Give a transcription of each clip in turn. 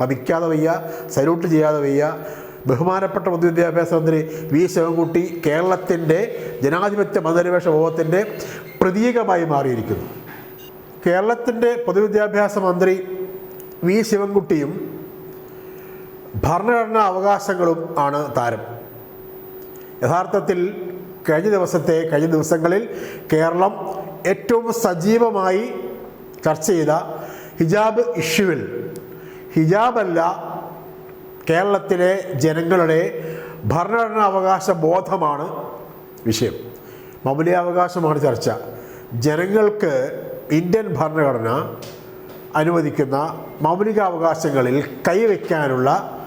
വമിക്കാതെ വയ്യ സല്യൂട്ട് ചെയ്യാതെ വയ്യ. ബഹുമാനപ്പെട്ട പൊതുവിദ്യാഭ്യാസ മന്ത്രി വി. ശിവൻകുട്ടി കേരളത്തിന്റെ ജനാധിപത്യ മതനിരപേക്ഷ ബോധത്തിന്റെ പ്രതീകമായി മാറിയിരിക്കുന്നു. കേരളത്തിന്റെ പൊതുവിദ്യാഭ്യാസ മന്ത്രി വി. ശിവൻകുട്ടിയും ഭരണഘടനാ അവകാശങ്ങളും ആണ് താരം. യഥാർത്ഥത്തിൽ കഴിഞ്ഞ ദിവസത്തെ കഴിഞ്ഞ ദിവസങ്ങളിൽ കേരളം ഏറ്റവും സജീവമായി ചർച്ച ചെയ്ത ഹിജാബ് ഇഷ്യൂവിൽ ഹിജാബല്ല കേരളത്തിലെ ജനങ്ങളുടെ ഭരണഘടനാ അവകാശ ബോധമാണ് വിഷയം. മൗലികാവകാശമാണ് ചർച്ച. ജനങ്ങൾക്ക് ഇന്ത്യൻ ഭരണഘടന അനുവദിക്കുന്ന മൗലികാവകാശങ്ങളിൽ കൈവയ്ക്കാനുള്ള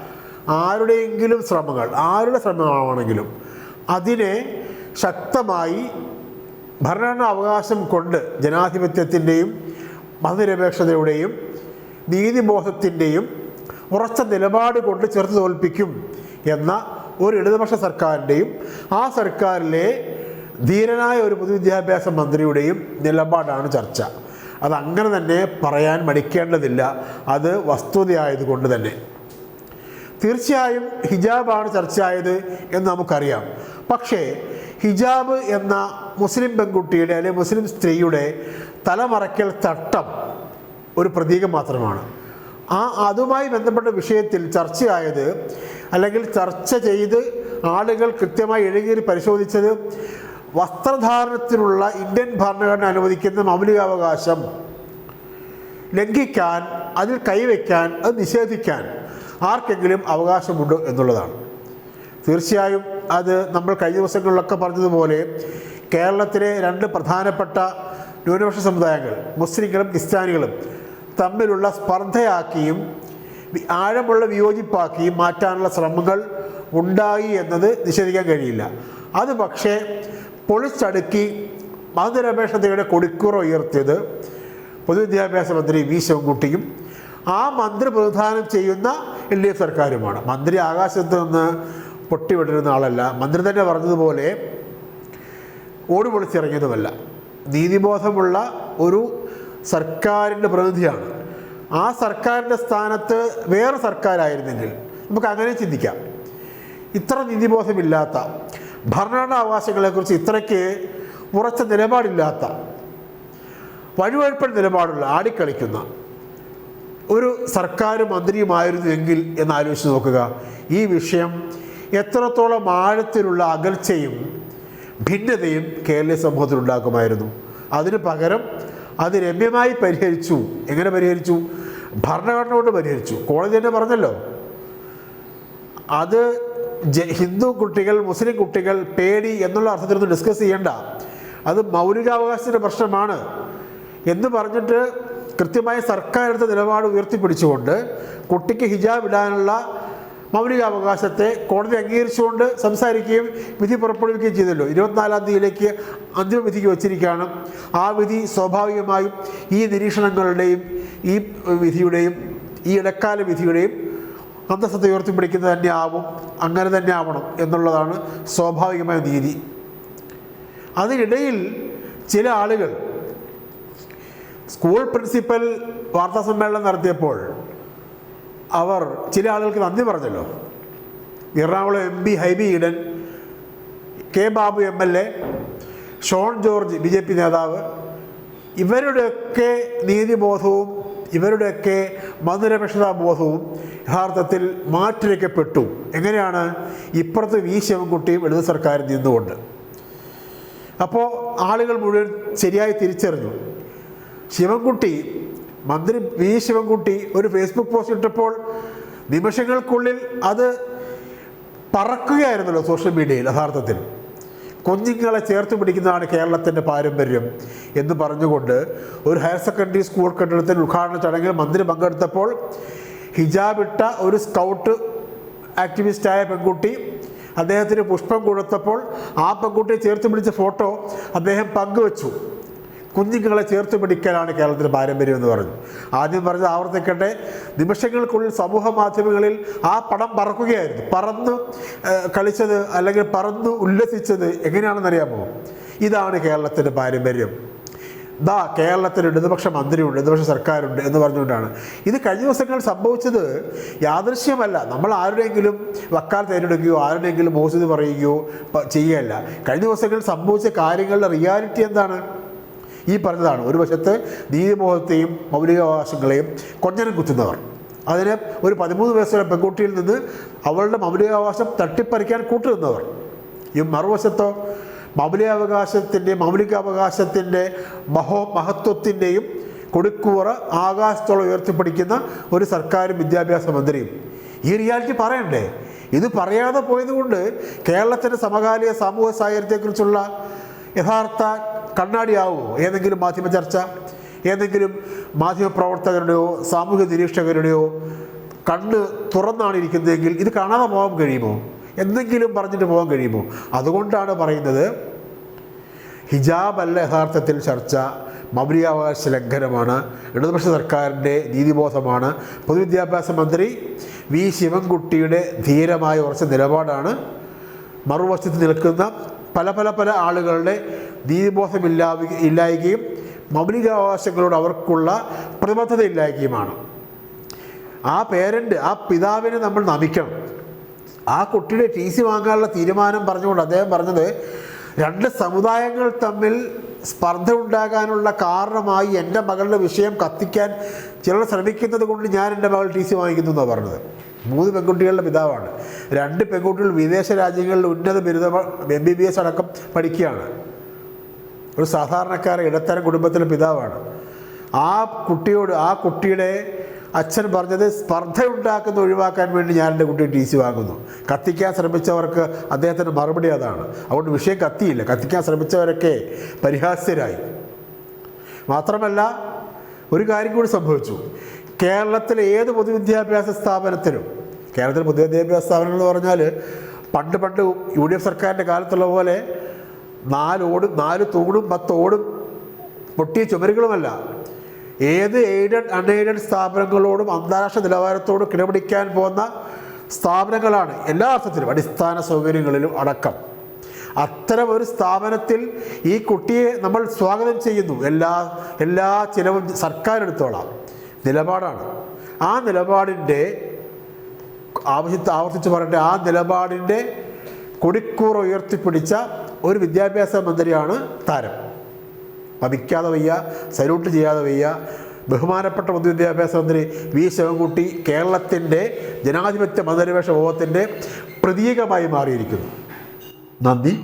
ആരുടെയെങ്കിലും ശ്രമങ്ങൾ ആരുടെ ശ്രമമാണെങ്കിലും അതിനെ ശക്തമായി ഭരണഘടനാ അവകാശം കൊണ്ട് ജനാധിപത്യത്തിന്റെയും മതനിരപേക്ഷതയുടെയും നീതിബോധത്തിന്റെയും ഉറച്ച നിലപാട് കൊണ്ട് ചെറുത്ത് തോൽപ്പിക്കും എന്ന ഒരു ഇടതുപക്ഷ സർക്കാരിന്റെയും ആ സർക്കാരിലെ ധീരനായ ഒരു പൊതുവിദ്യാഭ്യാസ മന്ത്രിയുടെയും നിലപാടാണ് ചർച്ച. അത് അങ്ങനെ തന്നെ പറയാൻ മടിക്കേണ്ടതില്ല. അത് വസ്തുതയായതുകൊണ്ട് തന്നെ. തീർച്ചയായും ഹിജാബാണ് ചർച്ചയായത് എന്ന് നമുക്കറിയാം. പക്ഷേ ഹിജാബ് എന്ന മുസ്ലിം പെൺകുട്ടിയുടെ അല്ലെങ്കിൽ മുസ്ലിം സ്ത്രീയുടെ തലമറയ്ക്കൽ തട്ടം ഒരു പ്രതീകം മാത്രമാണ്. ആ അതുമായി ബന്ധപ്പെട്ട വിഷയത്തിൽ ചർച്ചയായത് അല്ലെങ്കിൽ ചർച്ച ചെയ്ത് ആളുകൾ കൃത്യമായി എഴുകേറി പരിശോധിച്ചത് വസ്ത്രധാരണത്തിനുള്ള ഇന്ത്യൻ ഭരണഘടന അനുവദിക്കുന്ന മൗലികാവകാശം ലംഘിക്കാൻ അതിൽ കൈവയ്ക്കാൻ അത് നിഷേധിക്കാൻ ആർക്കെങ്കിലും അവകാശമുണ്ട് എന്നുള്ളതാണ്. തീർച്ചയായും അത് നമ്മൾ കഴിഞ്ഞ ദിവസങ്ങളിലൊക്കെ പറഞ്ഞതുപോലെ കേരളത്തിലെ രണ്ട് പ്രധാനപ്പെട്ട ന്യൂനപക്ഷ സമുദായങ്ങൾ മുസ്ലിങ്ങളും ക്രിസ്ത്യാനികളും തമ്മിലുള്ള സ്പർദ്ധയാക്കിയും ആഴമുള്ള വിയോജിപ്പാക്കിയും മാറ്റാനുള്ള ശ്രമങ്ങൾ ഉണ്ടായി എന്നത് നിഷേധിക്കാൻ കഴിയില്ല. അത് പക്ഷേ പൊളിച്ചടുക്കി മതനിരപേക്ഷതയുടെ കൊടിക്കുറ ഉയർത്തിയത് പൊതുവിദ്യാഭ്യാസ മന്ത്രി വി. ശിവൻകുട്ടിയും ആ മന്ത്രി പ്രതിദാനം ചെയ്യുന്ന എൽ. ഡി. എഫ്. സർക്കാരുമാണ്. മന്ത്രി ആകാശത്ത് നിന്ന് പൊട്ടിവിട്ടിരുന്ന ആളല്ല. മന്ത്രി തന്നെ പറഞ്ഞതുപോലെ ഓടി പൊളിച്ചിറങ്ങിയതുമല്ല. നീതിബോധമുള്ള ഒരു സർക്കാരിന്റെ പ്രതിനിധിയാണ്. ആ സർക്കാരിന്റെ സ്ഥാനത്ത് വേറെ സർക്കാരായിരുന്നെങ്കിൽ നമുക്ക് അങ്ങനെ ചിന്തിക്കാം. ഇത്ര നീതിബോധമില്ലാത്ത ഭരണഘടനാ അവകാശങ്ങളെക്കുറിച്ച് ഇത്രയ്ക്ക് ഉറച്ച നിലപാടില്ലാത്ത വഴുവഴുപ്പൻ നിലപാടുള്ള ആടിക്കളിക്കുന്ന ഒരു സർക്കാർ മന്ത്രിയുമായിരുന്നുവെങ്കിൽ എന്ന് ആലോചിച്ച് നോക്കുക. ഈ വിഷയം എത്രത്തോളം ആഴത്തിലുള്ള അകൽച്ചയും ഭിന്നതയും കേരളീയ സമൂഹത്തിൽ ഉണ്ടാക്കുമായിരുന്നു. അതിന് പകരം അത് രമ്യമായി പരിഹരിച്ചു. എങ്ങനെ പരിഹരിച്ചു? ഭരണഘടന കൊണ്ട് പരിഹരിച്ചു. കോളേജ് തന്നെ പറഞ്ഞല്ലോ. അത് ഹിന്ദു കുട്ടികൾ മുസ്ലിം കുട്ടികൾ പേടി എന്നുള്ള അർത്ഥത്തിലൊന്നും ഡിസ്കസ് ചെയ്യണ്ട. അത് മൗലികാവകാശത്തിന്റെ പ്രശ്നമാണ്. എന്ന് പറഞ്ഞിട്ട് കൃത്യമായി സർക്കാർ എടുത്ത നിലപാട് ഉയർത്തിപ്പിടിച്ചുകൊണ്ട് കുട്ടിക്ക് ഹിജാബ് ഇടാനുള്ള മൗലികാവകാശത്തെ കോടതി അംഗീകരിച്ചുകൊണ്ട് സംസാരിക്കുകയും വിധി പുറപ്പെടുവിക്കുകയും ചെയ്തല്ലോ. ഇരുപത്തിനാലാം തീയതിയിലേക്ക് അന്തിമ വിധിക്ക് വച്ചിരിക്കുകയാണ്. ആ വിധി സ്വാഭാവികമായും ഈ നിരീക്ഷണങ്ങളുടെയും ഈ വിധിയുടെയും ഈ ഇടക്കാല വിധിയുടെയും അന്തസ്സത്തെ ഉയർത്തിപ്പിടിക്കുന്നത് തന്നെ ആവും അങ്ങനെ തന്നെ ആവണം എന്നുള്ളതാണ് സ്വാഭാവികമായ നീതി. അതിനിടയിൽ ചില ആളുകൾ സ്കൂൾ പ്രിൻസിപ്പൽ വാർത്താ സമ്മേളനം നടത്തിയപ്പോൾ അവർ ചില ആളുകൾക്ക് നന്ദി പറഞ്ഞല്ലോ. Ernakulam M P Hibi Eden K Babu M L A Shone George B J P നേതാവ് ഇവരുടെയൊക്കെ നീതിബോധവും ഇവരുടെയൊക്കെ മതനിരപേക്ഷതാ ബോധവും യഥാർത്ഥത്തിൽ മാറ്റിരക്കപ്പെട്ടു എങ്ങനെയാണ് ഇപ്പുറത്ത് വി ശിവൻകുട്ടിയും ഇടതു സർക്കാരിൽ നിന്നുകൊണ്ട്? അപ്പോൾ ആളുകൾ മുഴുവൻ ശരിയായി തിരിച്ചറിഞ്ഞു. ശിവൻകുട്ടി മന്ത്രി വി ശിവൻകുട്ടി ഒരു ഫേസ്ബുക്ക് പോസ്റ്റ് ഇട്ടപ്പോൾ നിമിഷങ്ങൾക്കുള്ളിൽ അത് പറക്കുകയായിരുന്നല്ലോ സോഷ്യൽ മീഡിയയിൽ യഥാർത്ഥത്തിൽ. കുഞ്ഞുങ്ങളെ ചേർത്ത് പിടിക്കുന്നതാണ് കേരളത്തിന്റെ പാരമ്പര്യം എന്ന് പറഞ്ഞുകൊണ്ട് ഒരു ഹയർ സെക്കൻഡറി സ്കൂൾ കെട്ടിടത്തിൽ ഉദ്ഘാടന ചടങ്ങിൽ മന്ത്രി പങ്കെടുത്തപ്പോൾ ഹിജാബിട്ട ഒരു സ്കൗട്ട് ആക്ടിവിസ്റ്റായ പെൺകുട്ടി അദ്ദേഹത്തിന് പുഷ്പം കൊടുത്തപ്പോൾ ആ പെൺകുട്ടിയെ ചേർത്ത് പിടിച്ച ഫോട്ടോ അദ്ദേഹം പങ്കുവച്ചു. കുഞ്ഞുങ്ങളെ ചേർത്ത് പിടിക്കലാണ് കേരളത്തിന്റെ പാരമ്പര്യം എന്ന് പറഞ്ഞു. ആദ്യം പറഞ്ഞത് ആവർത്തിക്കട്ടെ നിമിഷങ്ങൾക്കുള്ളിൽ സമൂഹ മാധ്യമങ്ങളിൽ ആ പടം പറക്കുകയായിരുന്നു. പറന്ന് കളിച്ചത് അല്ലെങ്കിൽ പറന്ന് ഉല്ലസിച്ചത് എങ്ങനെയാണെന്നറിയാമോ ഇതാണ് കേരളത്തിന്റെ പാരമ്പര്യം. ദാ കേരളത്തിൽ ഇടതുപക്ഷ മന്ത്രിയുണ്ട് ഇടതുപക്ഷ സർക്കാരുണ്ട് എന്ന് പറഞ്ഞുകൊണ്ടാണ്. ഇത് കഴിഞ്ഞ ദിവസങ്ങൾ സംഭവിച്ചത് യാദൃശ്യമല്ല. നമ്മൾ ആരുടെയെങ്കിലും വക്കാൽ തിരഞ്ഞെടുക്കുകയോ ആരുടെയെങ്കിലും മോശം പറയുകയോ ചെയ്യുകയല്ല. കഴിഞ്ഞ ദിവസങ്ങളിൽ സംഭവിച്ച കാര്യങ്ങളുടെ റിയാലിറ്റി എന്താണ്? ഈ പറഞ്ഞതാണ്. ഒരു വശത്ത് നീതിബോധത്തെയും മൗലികാവകാശങ്ങളെയും കൊഞ്ഞനം കുത്തുന്നവർ. അതിന് ഒരു പതിമൂന്ന് വയസ്സുള്ള പെൺകുട്ടിയിൽ നിന്ന് അവളുടെ മൗലികാവകാശം തട്ടിപ്പറിക്കാൻ കൂട്ടുനിന്നവർ ഈ മറുവശത്തോ മൗലികാവകാശത്തിന്റെ മൗലികാവകാശത്തിന്റെ മഹോ മഹത്വത്തിന്റെയും കൊടുക്കൂറ ആകാശത്തോളം ഉയർത്തിപ്പിടിക്കുന്ന ഒരു സർക്കാരും വിദ്യാഭ്യാസ മന്ത്രിയും. ഈ റിയാലിറ്റി പറയണ്ടേ? ഇത് പറയാതെ പോയതുകൊണ്ട് കേരളത്തിന്റെ സമകാലിക സാമൂഹ്യ സാഹചര്യത്തെക്കുറിച്ചുള്ള യഥാർത്ഥ കണ്ണാടിയാവുമോ ഏതെങ്കിലും മാധ്യമ ചർച്ച ഏതെങ്കിലും മാധ്യമപ്രവർത്തകരുടെയോ സാമൂഹ്യ നിരീക്ഷകരുടെയോ കണ്ണ് തുറന്നാണ് ഇരിക്കുന്നതെങ്കിൽ ഇത് കാണാതെ പോകാൻ കഴിയുമോ? എന്തെങ്കിലും പറഞ്ഞിട്ട് പോകാൻ കഴിയുമോ? അതുകൊണ്ടാണ് പറയുന്നത് ഹിജാബല്ല യഥാർത്ഥത്തിൽ ചർച്ച. മൗലികാവകാശ ലംഘനമാണ്. ഇടതുപക്ഷ സർക്കാരിന്റെ നീതിബോധമാണ്. പൊതുവിദ്യാഭ്യാസ മന്ത്രി വി. ശിവൻകുട്ടിയുടെ ധീരമായ ഉറച്ച നിലപാടാണ്. മറുവശത്ത് നിൽക്കുന്ന പല പല പല ആളുകളുടെ നീതിബോധമില്ലാ ഇല്ലായ്കയും മൗലികാവകാശങ്ങളോട് അവർക്കുള്ള പ്രതിബദ്ധത ഇല്ലായ്കയുമാണ്. ആ പേരന്റ് ആ പിതാവിനെ നമ്മൾ നമിക്കണം. ആ കുട്ടിയുടെ ടി സി വാങ്ങാനുള്ള തീരുമാനം പറഞ്ഞുകൊണ്ട് അദ്ദേഹം പറഞ്ഞത് രണ്ട് സമുദായങ്ങൾ തമ്മിൽ സ്പർദ്ധ ഉണ്ടാകാനുള്ള കാരണമായി എന്റെ മകളുടെ വിഷയം കത്തിക്കാൻ ചിലർ ശ്രമിക്കുന്നത് കൊണ്ട് ഞാൻ എന്റെ മകൾ ടി സി വാങ്ങിക്കുന്നു എന്നാണ് പറഞ്ഞത്. മൂന്ന് പെൺകുട്ടികളുടെ പിതാവാണ്. രണ്ട് പെൺകുട്ടികൾ വിദേശ രാജ്യങ്ങളിൽ ഉന്നത ബിരുദ എം ബി ബി എസ് അടക്കം പഠിക്കുകയാണ്. ഒരു സാധാരണക്കാര ഇടത്തരം കുടുംബത്തിലെ പിതാവാണ്. ആ കുട്ടിയോട് ആ കുട്ടിയുടെ അച്ഛൻ പറഞ്ഞത് സ്പർദ്ധ ഉണ്ടാക്കുന്ന ഒഴിവാക്കാൻ വേണ്ടി ഞാൻ എന്റെ കുട്ടിയെ ടി സി വാങ്ങുന്നു. കത്തിക്കാൻ ശ്രമിച്ചവർക്ക് അദ്ദേഹത്തിന്റെ മറുപടി അതാണ്. അതുകൊണ്ട് വിഷയം കത്തിയില്ല. കത്തിക്കാൻ ശ്രമിച്ചവരൊക്കെ പരിഹാസ്യരായി. മാത്രമല്ല ഒരു കാര്യം കൂടി സംഭവിച്ചു. കേരളത്തിലെ ഏത് പൊതുവിദ്യാഭ്യാസ സ്ഥാപനത്തിലും കേരളത്തിലെ പൊതുവിദ്യാഭ്യാസ സ്ഥാപനങ്ങൾ എന്ന് പറഞ്ഞാൽ പണ്ട് പണ്ട് യു ഡി എഫ് സർക്കാരിന്റെ കാലത്തുള്ള പോലെ നാല് ഓടും നാല് തൂണും പത്തോടും പൊട്ടിയ ചുമരുകളുമല്ല. ഏത് എയ്ഡഡ് അൺഎയ്ഡഡ് സ്ഥാപനങ്ങളോടും അന്താരാഷ്ട്ര നിലവാരത്തോടും കിടപിടിക്കാൻ പോകുന്ന സ്ഥാപനങ്ങളാണ് എല്ലാ അർത്ഥത്തിലും അടിസ്ഥാന സൗകര്യങ്ങളിലും അടക്കം. അത്തരം ഒരു സ്ഥാപനത്തിൽ ഈ കുട്ടിയെ നമ്മൾ സ്വാഗതം ചെയ്യുന്നു. എല്ലാ എല്ലാ ചിലവും സർക്കാർ എടുത്തോളാം നിലപാടാണ്. ആ നിലപാടിന്റെ ആവശ്യത്തെ ആവർത്തിച്ച് പറയട്ടെ ആ നിലപാടിന്റെ കൊടിക്കൂറ ഉയർത്തിപ്പിടിച്ച ഒരു വിദ്യാഭ്യാസ മന്ത്രിയാണ് താരം. വമിക്കാതെ വയ്യ സല്യൂട്ട് ചെയ്യാതെ വയ്യ ബഹുമാനപ്പെട്ട പൊതുവിദ്യാഭ്യാസ മന്ത്രി വി. ശിവൻകുട്ടി കേരളത്തിന്റെ ജനാധിപത്യ മതനിരപേക്ഷ ബോധത്തിന്റെ പ്രതീകമായി മാറിയിരിക്കുന്നു. നന്ദി.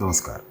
നമസ്കാരം.